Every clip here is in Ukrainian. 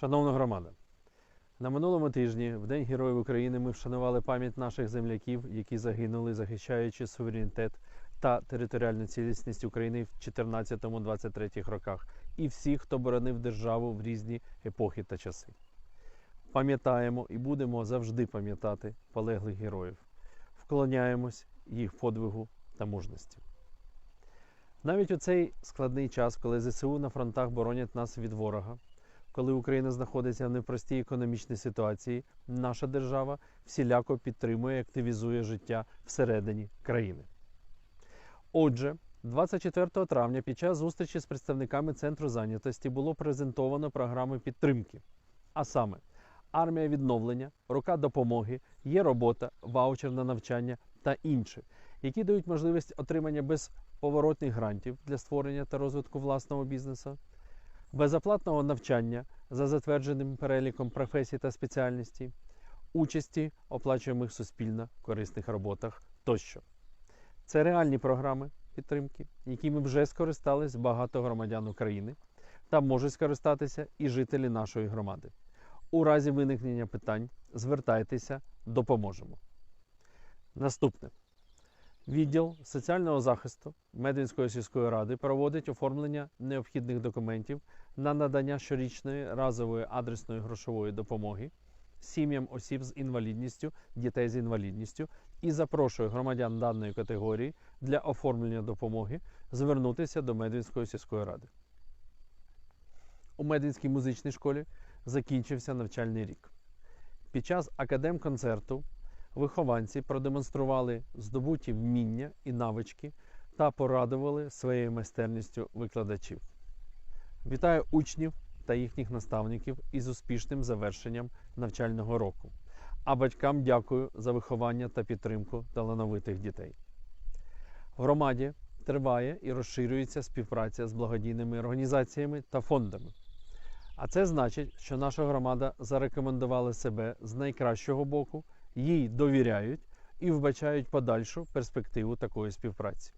Шановна громада, на минулому тижні, в День Героїв України, ми вшанували пам'ять наших земляків, які загинули, захищаючи суверенітет та територіальну цілісність України в 14-23 роках, і всіх, хто боронив державу в різні епохи та часи. Пам'ятаємо і будемо завжди пам'ятати полеглих героїв, вклоняємось їх подвигу та мужності. Навіть у цей складний час, коли ЗСУ на фронтах боронять нас від ворога, коли Україна знаходиться в непростій економічній ситуації, наша держава всіляко підтримує і активізує життя всередині країни. Отже, 24 травня під час зустрічі з представниками центру зайнятості було презентовано програми підтримки, а саме армія відновлення, рука допомоги, є робота, ваучер на навчання та інші, які дають можливість отримання безповоротних грантів для створення та розвитку власного бізнесу, безоплатного навчання за затвердженим переліком професій та спеціальностей, участі оплачуємих суспільно корисних роботах тощо. Це реальні програми підтримки, якими вже скористались багато громадян України та можуть скористатися і жителі нашої громади. У разі виникнення питань звертайтеся, допоможемо. Наступне. Відділ соціального захисту Медвінської сільської ради проводить оформлення необхідних документів на надання щорічної разової адресної грошової допомоги сім'ям осіб з інвалідністю, дітей з інвалідністю і запрошує громадян даної категорії для оформлення допомоги звернутися до Медвінської сільської ради. У Медвінській музичній школі закінчився навчальний рік. Під час академконцерту вихованці продемонстрували здобуті вміння і навички та порадували своєю майстерністю викладачів. Вітаю учнів та їхніх наставників із успішним завершенням навчального року. А батькам дякую за виховання та підтримку талановитих дітей. В громаді триває і розширюється співпраця з благодійними організаціями та фондами. А це значить, що наша громада зарекомендувала себе з найкращого боку, їй довіряють і вбачають подальшу перспективу такої співпраці.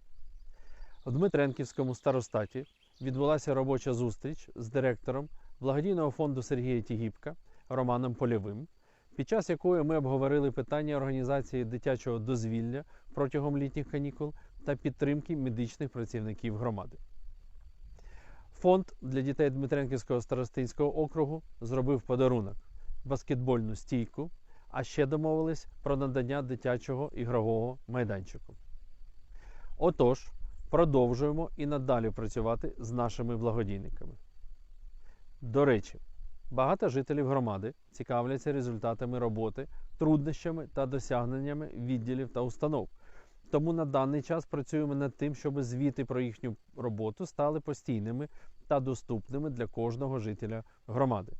У Дмитренківському старостаті відбулася робоча зустріч з директором благодійного фонду Сергія Тігіпка Романом Польовим, під час якої ми обговорили питання організації дитячого дозвілля протягом літніх канікул та підтримки медичних працівників громади. Фонд для дітей Дмитренківського старостинського округу зробив подарунок баскетбольну стійку, а ще домовились про надання дитячого ігрового майданчику. Отож, продовжуємо і надалі працювати з нашими благодійниками. До речі, багато жителів громади цікавляться результатами роботи, труднощами та досягненнями відділів та установ. Тому на даний час працюємо над тим, щоб звіти про їхню роботу стали постійними та доступними для кожного жителя громади.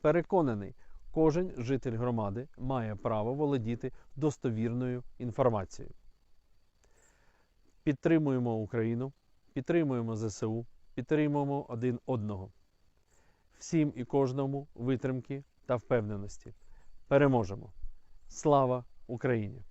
Переконаний, кожен житель громади має право володіти достовірною інформацією. Підтримуємо Україну, підтримуємо ЗСУ, підтримуємо один одного. Всім і кожному витримки та впевненості. Переможемо! Слава Україні!